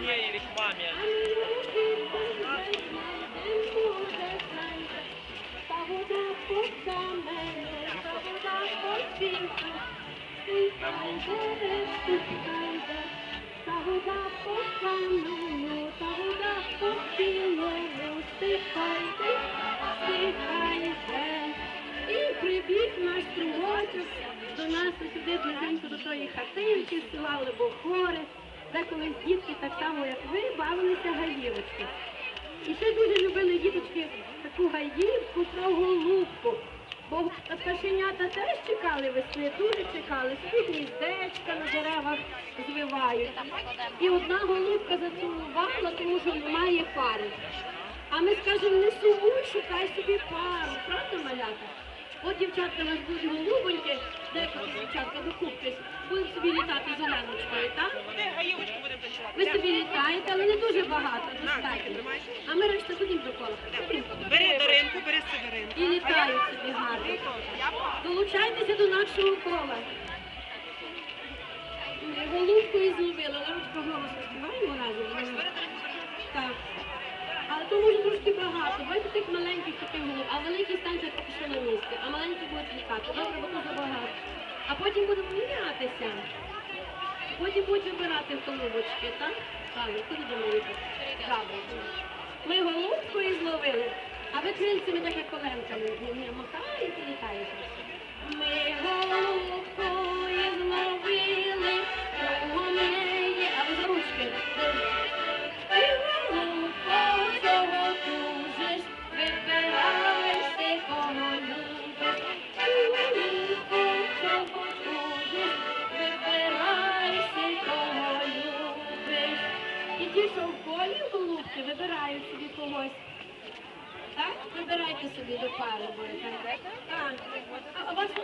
мне или к маме. І прибіг наш струмочок до нас сюди близенько до тої хатинки, з села Лебохори, де дітки, так само як ви, бавилися гаївочки. І ще дуже любили діточки таку гаївку про голубку. Бо пташенята теж чекали весни, дуже чекали, собі гніздечка на деревах звивають. І одна голубка зацілувала, тому що немає пари. А ми скажемо, не сумуй, шукай собі пару, правда, малята? От дівчатка у нас будуть голубоньки, деколи дівчатка докупись, будуть собі літати зеленочкою, так? Ми гаївочку будемо танцювати. Ви собі літаєте, але не дуже багато, достатньо. А ми решта ходімо до кола. Бери Даринку, бери Северинку. І літають собі гарно. Долучайтеся до нашого кола. Голубку і зловила, Ларочка голосно співаємо разом. Так. Але то може трошки багато. Бачите тих маленьких таких голуб, а великі станція що на місці, а маленькі будуть літати. Добре, бо то забагато. А потім будемо мінятися. Потім будуть вибирати в голубочки, так? Так, куди думаєте? Добре. Ми голубку і зловили. А ви крильцями так як коленками не- не і літаєте. Що в полі голубки, вибирають собі когось. Так? Вибирайте собі до пари. Так. А вас